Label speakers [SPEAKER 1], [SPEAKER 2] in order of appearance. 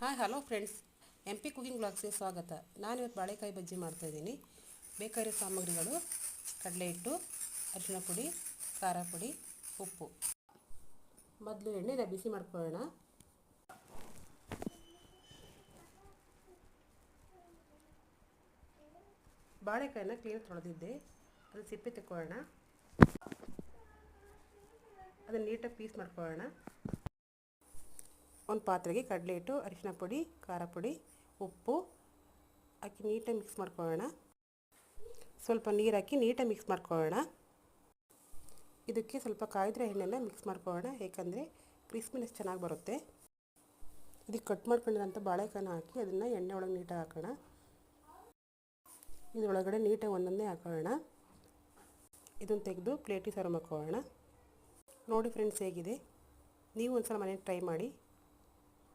[SPEAKER 1] Hi, hello friends. M P cooking ಬ್ಲಾಗ್ಸ್ಗೆ ಸ್ವಾಗತ. ನಾನು ಇವತ್ತು ಬಾಳೆಕಾಯಿ ಬಜ್ಜಿ ಮಾಡ್ತಾಯಿದ್ದೀನಿ. ಬೇಕಾಗಿರೋ ಸಾಮಗ್ರಿಗಳು ಕಡಲೆ ಹಿಟ್ಟು ಅರಿಶಿನ ಪುಡಿ, ಖಾರ ಪುಡಿ, ಉಪ್ಪು. ಮೊದಲು ಎಣ್ಣೆನ ಬಿಸಿ ಮಾಡ್ಕೊಳ್ಳೋಣ. ಬಾಳೆಕಾಯಿನ ಕ್ಲೀನ್ ತೊಳೆದಿದ್ದೆ. ಅದು ಸಿಪ್ಪೆ ತಕ್ಕೊಳ್ಳೋಣ. ಅದನ್ನು ನೀಟಾಗಿ ಪೀಸ್ ಮಾಡ್ಕೊಳ್ಳೋಣ. ಒಂದು ಪಾತ್ರೆಗೆ ಕಡಲೆ ಹಿಟ್ಟು, ಅರಿಶಿನ ಪುಡಿ, ಖಾರ ಪುಡಿ, ಉಪ್ಪು ಹಾಕಿ ನೀಟಾಗಿ ಮಿಕ್ಸ್ ಮಾಡ್ಕೊಳ್ಳೋಣ. ಸ್ವಲ್ಪ ನೀರು ಹಾಕಿ ನೀಟಾಗಿ ಮಿಕ್ಸ್ ಮಾಡ್ಕೊಳ್ಳೋಣ. ಇದಕ್ಕೆ ಸ್ವಲ್ಪ ಕಾಯ್ದಿರೋ ಎಣ್ಣೆನ ಮಿಕ್ಸ್ ಮಾಡ್ಕೊಳ್ಳೋಣ, ಏಕೆಂದರೆ ಕ್ರಿಸ್ಪಿನೆಸ್ ಚೆನ್ನಾಗಿ ಬರುತ್ತೆ. ಇದಕ್ಕೆ ಕಟ್ ಮಾಡ್ಕೊಂಡಿರೋಂಥ ಬಾಳೆಕಾಯಿನ ಹಾಕಿ ಅದನ್ನು ಎಣ್ಣೆ ಒಳಗೆ ನೀಟಾಗಿ ಹಾಕೋಣ. ಇದರೊಳಗಡೆ ನೀಟಾಗಿ ಒಂದೊಂದೇ ಹಾಕೊಳ್ಳೋಣ. ಇದನ್ನು ತೆಗೆದು ಪ್ಲೇಟಿಗೆ ಸರ್ವ್ ಮಾಡ್ಕೊಳ್ಳೋಣ. ನೋಡಿ ಫ್ರೆಂಡ್ಸ್ ಹೇಗಿದೆ. ನೀವು ಒಂದು ಸಲ ಮನೇಲಿ ಟ್ರೈ ಮಾಡಿ.